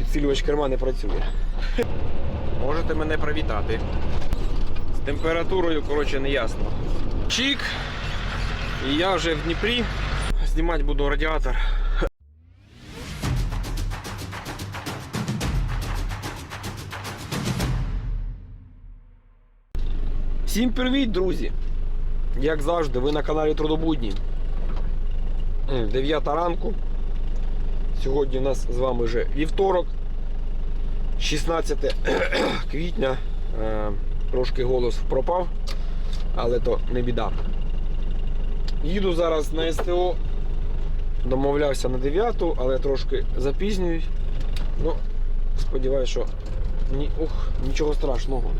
Підсилювач керма не працює. Можете мене привітати. З температурою, коротше, не ясно. Чик. І я вже в Дніпрі. Знімати буду радіатор. Всім привіт, друзі! Як завжди, ви на каналі Трудобудні. 9 ранку. Сьогодні у нас з вами вже вівторок, 16 квітня. Е, Трошки голос пропав, але то не біда. Їду зараз на СТО. Домовлявся на 9, але трошки запізнююсь. Ну, сподіваюся, що ні, ух, нічого страшного.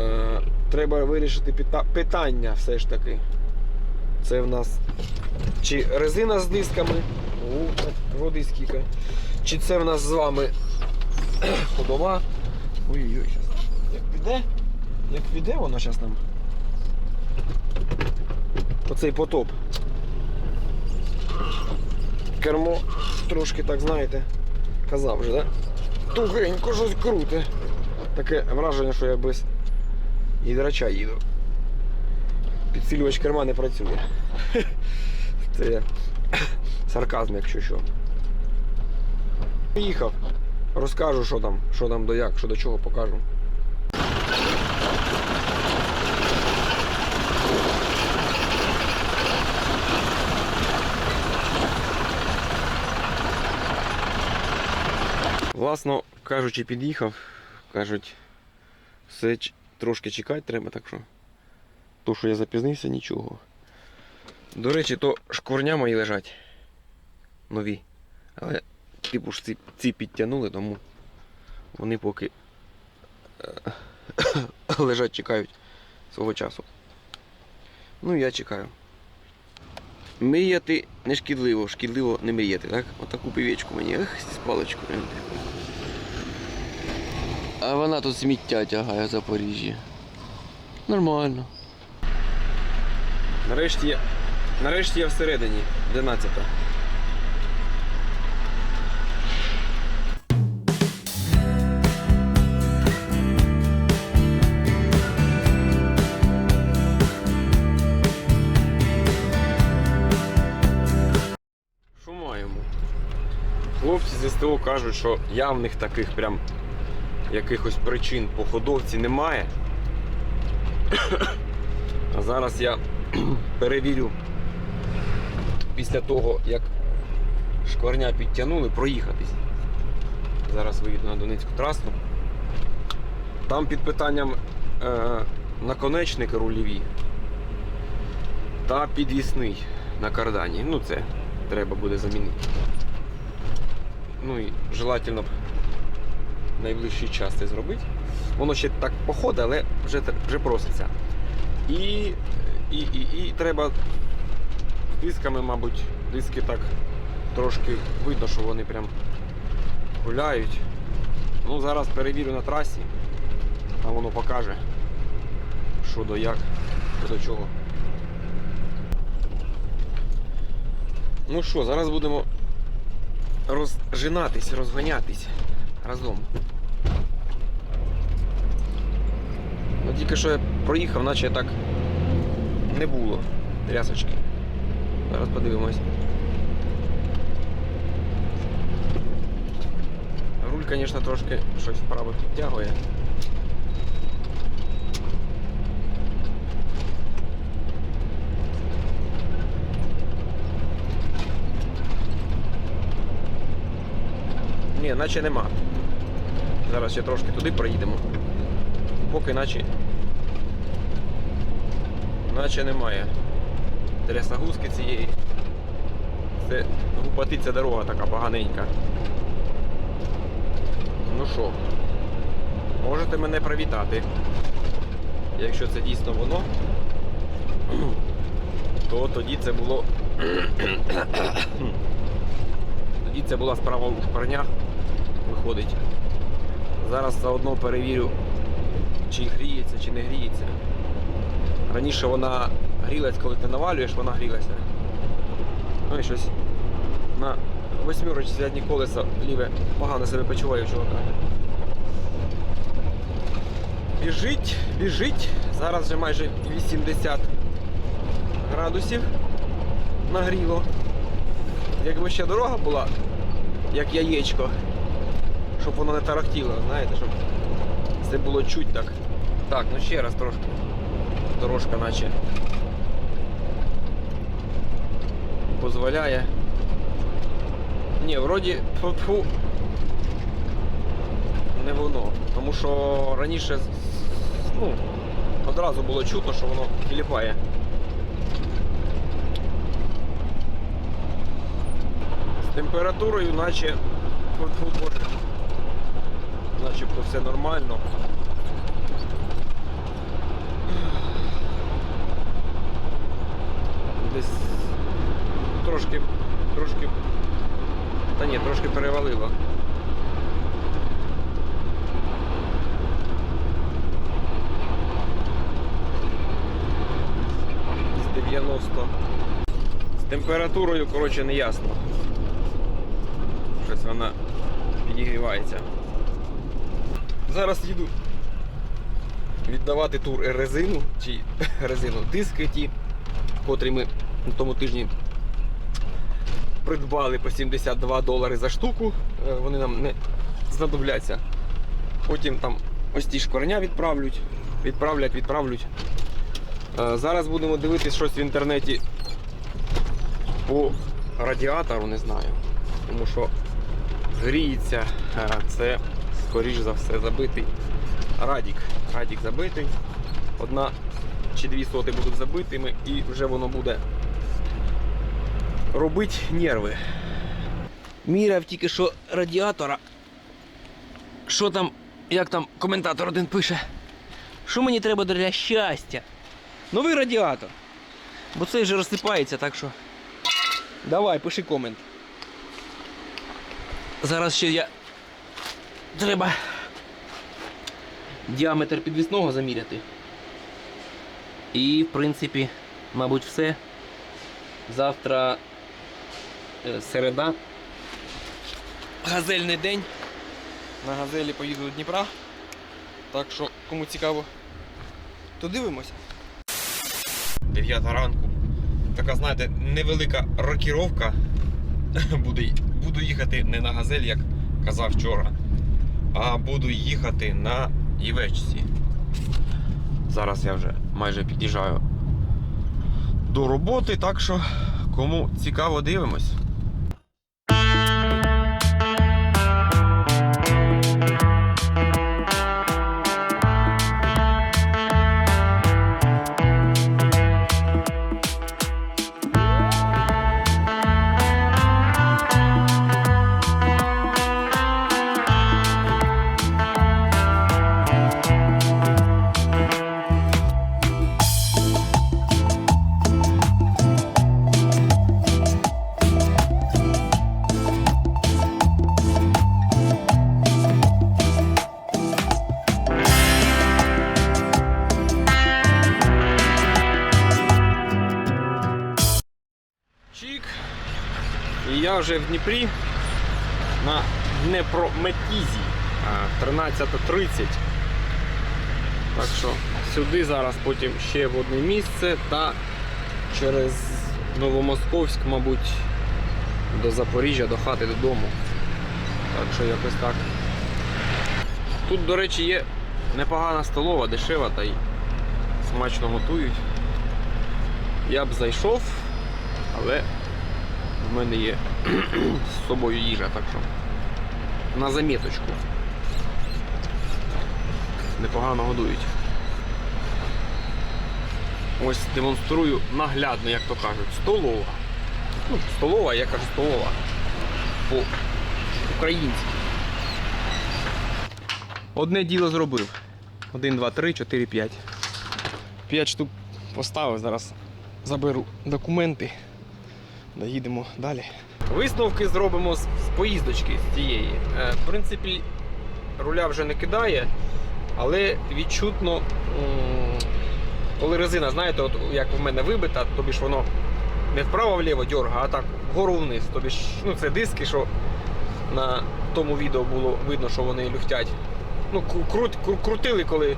Е, треба вирішити пита- питання все ж таки. Це в нас чи резина з дисками, О, води скільки. Чи це в нас з вами ходова. Ой-ой-ой. Як піде? Як піде воно зараз нам. Оцей потоп. Кермо трошки так, знаєте, казав вже? Да? Тугенько щось круте. Таке враження, що я без гідрача їду. Підсилювач керма не працює. Це я сарказм, якщо що. Приїхав. Розкажу, що там, що там до як, що до чого покажу. Власно кажучи, під'їхав. Кажуть, все трошки чекати треба, так що. То, що я запізнився, нічого. До речі, то шкварня мої лежать. Нові. Але типу ж ці, ці підтягнули, тому вони поки е, лежать, чекають свого часу. Ну я чекаю. Мріяти не шкідливо, шкідливо не мріяти, так? Отаку півечку мені, ех, з паличкою. А вона тут сміття тягає в Запоріжжі. Нормально. Нарешті, я- нарешті я всередині, 11. СТО кажуть, що явних таких прям якихось причин по ходовці немає. А зараз я перевірю після того, як шкварня підтягнули, проїхатись. Зараз виїду на Донецьку трасу. Там під питанням е, наконечники рульові та підвісний на кардані. Ну це треба буде замінити. Ну і желательно б в найближчий час це зробити. Воно ще так походить, але вже, вже проситься. І, і, і, і треба дисками, мабуть, диски так трошки видно, що вони прям гуляють. Ну, зараз перевірю на трасі, а воно покаже, що до як, до чого. Ну що, зараз будемо розжинатись, розганятись разом. Ну тільки що я проїхав, наче так не було трясочки. Зараз подивимось. Руль, звісно, трошки щось вправо підтягує. Ні, наче нема. Зараз ще трошки туди проїдемо. Поки наче. Наче немає. Трясогузки цієї. Це гупатиця дорога така поганенька. Ну що, можете мене привітати. Якщо це дійсно воно, то тоді це було. Тоді це була справа у шпарнях. Виходить. Зараз заодно перевірю, чи гріється, чи не гріється. Раніше вона грілась, коли ти навалюєш, вона грілася. Ну і щось на восьмерочці задні колеса ліве погано себе почуваю чувака. Біжить, біжить. Зараз вже майже 80 градусів нагріло. Якби ще дорога була, як яєчко, щоб воно не тарахтіло, знаєте, щоб це було чуть так. Так, ну ще раз трошки. Дорожка наче дозволяє. Ні, вроді фу не воно. Тому що раніше ну, одразу було чутно, що воно тіліпає. З температурою наче фу-фу, боже, начебто все нормально. Десь трошки, трошки, та ні, трошки перевалило. З 90. З температурою, коротше, не ясно. Щось вона підігрівається. Зараз їду віддавати тур резину, чи резину диски ті, котрі ми на тому тижні придбали по 72 долари за штуку. Е, Вони нам не знадобляться. Потім там ось ті ж відправлять, відправлять, відправлять. Е, Зараз будемо дивитись щось в інтернеті по радіатору, не знаю. Тому що гріється, е, це скоріш за все забитий радік. Радік забитий. Одна чи дві соти будуть забитими і вже воно буде робить нерви. Міряв тільки що радіатора. Що там, як там коментатор один пише? Що мені треба для щастя? Новий радіатор. Бо цей вже розсипається, так що. Давай, пиши комент. Зараз ще я. Треба діаметр підвісного заміряти. І, в принципі, мабуть, все. Завтра е, середа. Газельний день. На газелі поїду до Дніпра. Так що, кому цікаво, то дивимося. 9 ранку. Така, знаєте, невелика рокіровка. Буду, буду їхати не на газелі, як казав вчора, а буду їхати на Івечці. Зараз я вже майже під'їжджаю до роботи, так що кому цікаво дивимось. В Дніпрі на Днепрометізі 13.30. Так що сюди зараз потім ще в одне місце та через Новомосковськ, мабуть, до Запоріжжя, до хати додому. Так що якось так. Тут, до речі, є непогана столова, дешева та й смачно готують. Я б зайшов, але в мене є з собою їжа, так що на заміточку. Непогано годують. Ось демонструю наглядно, як то кажуть, столова. Ну, столова, я кажу столова. По-українськи. Одне діло зробив. Один, два, три, чотири, п'ять. П'ять штук поставив, зараз заберу документи. Доїдемо далі. Висновки зробимо з, поїздочки з цієї. Е, в принципі, руля вже не кидає, але відчутно, коли резина, знаєте, от як в мене вибита, тобі ж воно не вправо-вліво дьорга, а так вгору вниз. Тобі ж, ну, це диски, що на тому відео було видно, що вони люфтять. Ну, кру- крут, кру- крутили, коли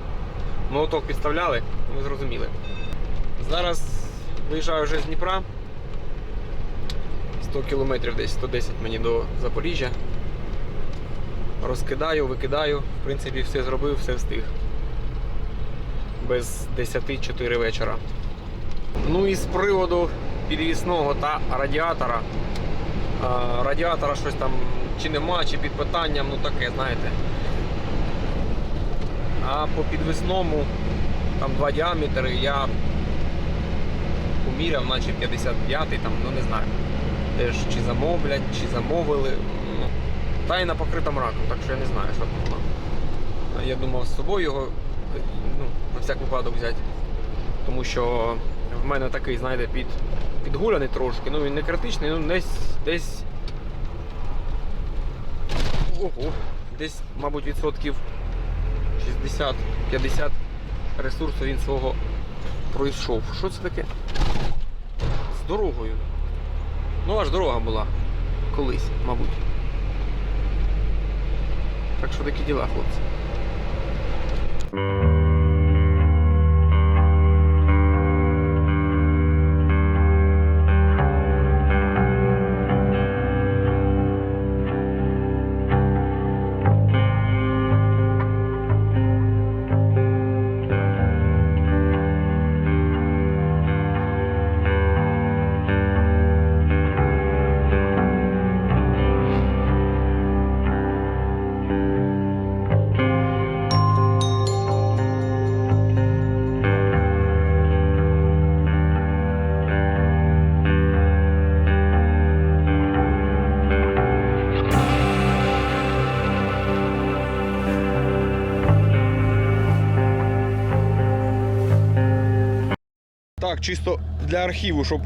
молоток підставляли, ви зрозуміли. Зараз виїжджаю вже з Дніпра. 100 кілометрів десь 110 мені до Запоріжжя. Розкидаю, викидаю. В принципі, все зробив, все встиг. Без 10-4 вечора. Ну і з приводу підвісного та радіатора. А, радіатора щось там чи нема, чи під питанням, ну таке, знаєте. А по підвісному там два діаметри я поміряв, наче 55 там, ну не знаю. Теж чи замовлять, чи замовили. Ну, та й на покритому раком, так що я не знаю, що там. Я думав з собою його ну, на всяк випадок взяти. Тому що в мене такий, знаєте, під, підгуляний трошки, ну він не критичний, ну десь десь. Ого, десь, мабуть, відсотків 60-50 ресурсу він свого пройшов. Що це таке? З дорогою. Ну, аж дорога була колись, мабуть. Так що такі діла, хлопці. Так, чисто для архіву, щоб,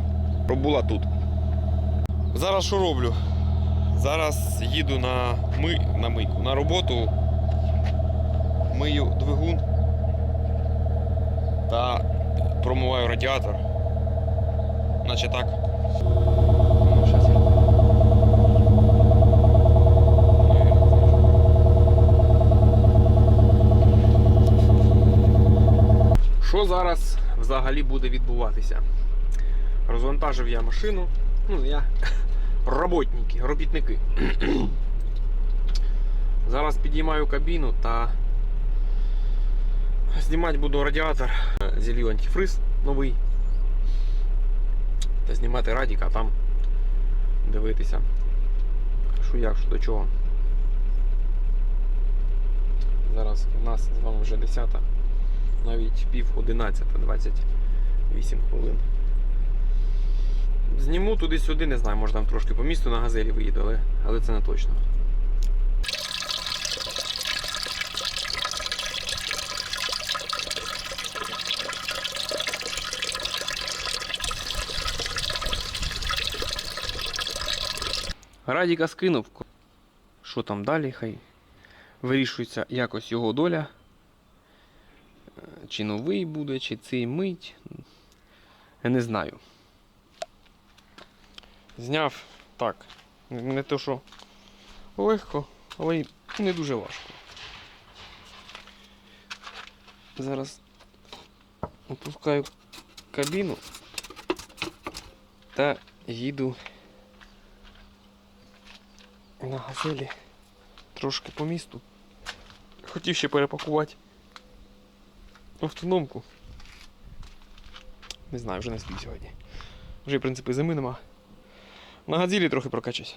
була тут. Зараз що роблю? Зараз їду на, ми, на мийку, на роботу, мию двигун та промиваю радіатор. Наче так. Що зараз взагалі буде відбуватися? Розвантажив я машину. Ну, я роботники, робітники. Зараз підіймаю кабіну та знімати буду радіатор. Зілью антифриз новий. Та знімати радіка, а там дивитися. Що як, що до чого. Зараз у нас з вами вже 10 навіть пів 11, 28 хвилин. Зніму туди-сюди, не знаю, може там трошки по місту на газелі виїду, але, але це не точно. Радіка скинув. Що там далі, хай вирішується якось його доля. Чи новий буде, чи цей мить. Я не знаю. Зняв так. Не то, що легко, але й не дуже важко. Зараз опускаю кабіну та їду на газелі трошки по місту. Хотів ще перепакувати автономку. Не знаю, вже не спів сьогодні. Вже, в принципі, зими нема. На газілі трохи прокачусь.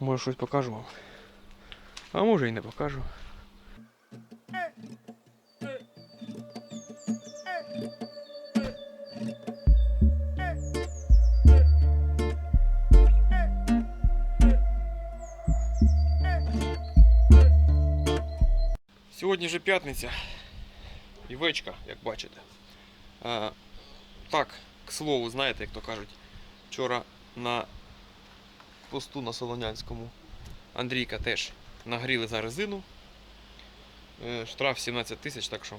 Може щось покажу вам. А може і не покажу. Сьогодні вже п'ятниця. І вечка, як бачите. А, так, к слову, знаєте, як то кажуть, вчора на посту на Солонянському Андрійка теж нагріли за резину. Е, Штраф 17 тисяч, так що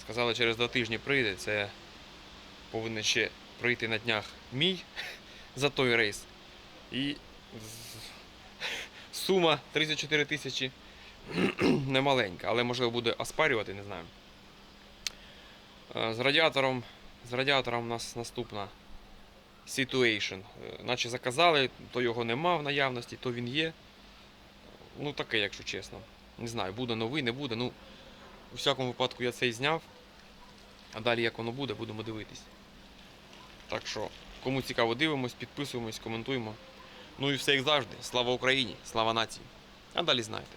сказали, через два тижні прийде. Це повинен ще прийти на днях мій за той рейс. І сума 34 тисячі немаленька, але можливо буде оспарювати, не знаю. Е, З радіатором, з радіатором у нас наступна situation. Е, Наче заказали, то його нема в наявності, то він є. Ну таке, якщо чесно. Не знаю, буде новий, не буде. Ну, у всякому випадку я цей зняв. А далі як воно буде, будемо дивитись. Так що, кому цікаво, дивимось, підписуємось, коментуємо. Ну і все як завжди. Слава Україні, слава нації. А далі знаєте.